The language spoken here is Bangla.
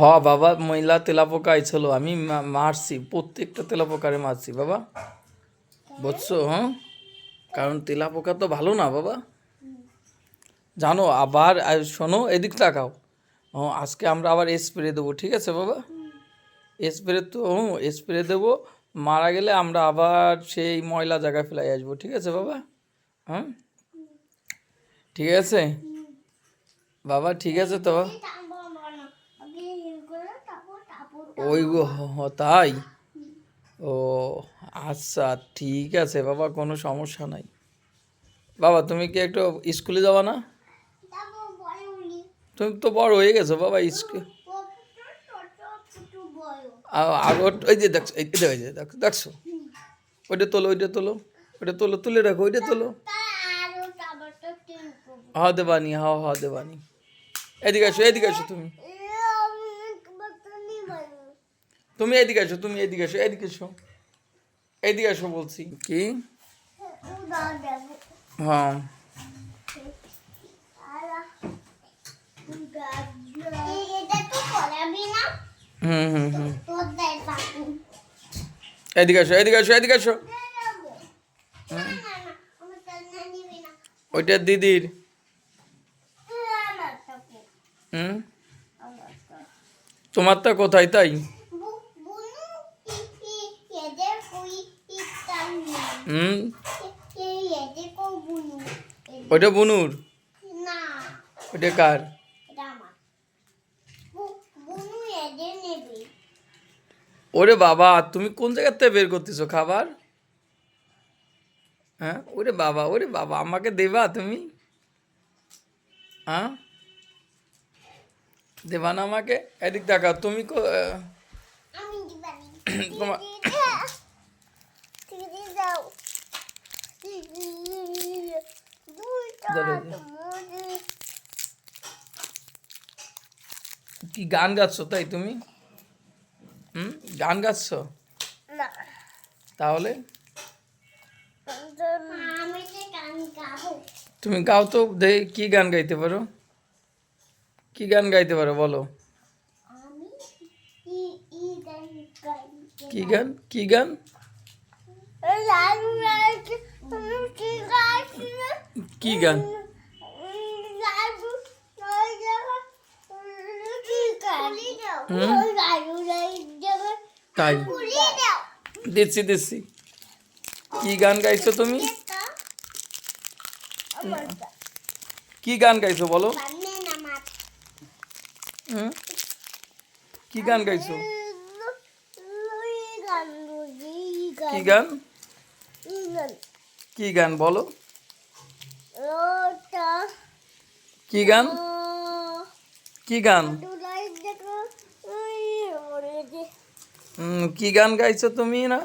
হ, বাবা, মহিলা তেলাপোকা আইছিল। আমি মারছি, প্রত্যেকটা তেলাপোকারে মারছি, বাবা। বুঝছ হ্যাঁ? কারণ তেলাপোকা তো ভালো না, বাবা। জানো, আবার শোনো, এদিক তাকাও। আজকে আমরা আবার স্প্রে দেবো, ঠিক আছে, বাবা? স্প্রে তো, হুম, স্প্রে দেবো। মারা গেলে আমরা আবার সেই ময়লা জায়গায় ফেলাই আসব, ঠিক আছে, বাবা? হ্যাঁ ঠিক আছে? বাবা, ঠিক আছে তো? ওই গো হ- হ, তাই? ও আচ্ছা ঠিক আছে বাবা কোনো সমস্যা নাই। বাবা তুমি কি একটু স্কুলে যাবা না? তুমি তো বড় হয়ে গেছো বাবা স্কুল আগর ওই যে দেখছ এই যে দেখো দেখছ? ওইটা তোলো ওইটা তোলো ওইটা তোলো তুলে রাখো ওইটা তোলো। হা দেবানি হা হা দেবানি। এদিকে আসো এদিকে আসো তুমি। তুমি এদিকে আসো তুমি এদিকে আসো এদিকে আসো এদিকে আসো বলছি। কি? হ্যাঁ। হুম হুম হুম। এদিকে আসো এদিকে আসো এদিকে আসো ওইটা দিদির। হুম? তোমারটা কোথায় তাই? হুম? ওইটা বুনুর? ওইটা কার? ওরে বাবা তুমি কোন জায়গার থেকে বের করতেছো খাবার? হ্যাঁ? ওরে বাবা ওরে বাবা আমাকে দেবা তুমি? হ্যাঁ? দেবা না আমাকে? এদিক দেখা তুমি তোমার কি গান গাচ্ছ তাই তুমি? হুম? গান গাচ্ছ? তাহলে? তুমি গাও তো কি গান গাইতে পারো? কি গান গাইতে পারো বলো? কি গান? কি গান? কি গান? তাই। দিচ্ছি দিচ্ছি কি গান গাইছো তুমি? কি গান গাইছো বলো? কি গান গাইছো? কি গান? কি গান বলো? ওটা কি গান? কি গান? কি গান গাইছো তুমি না?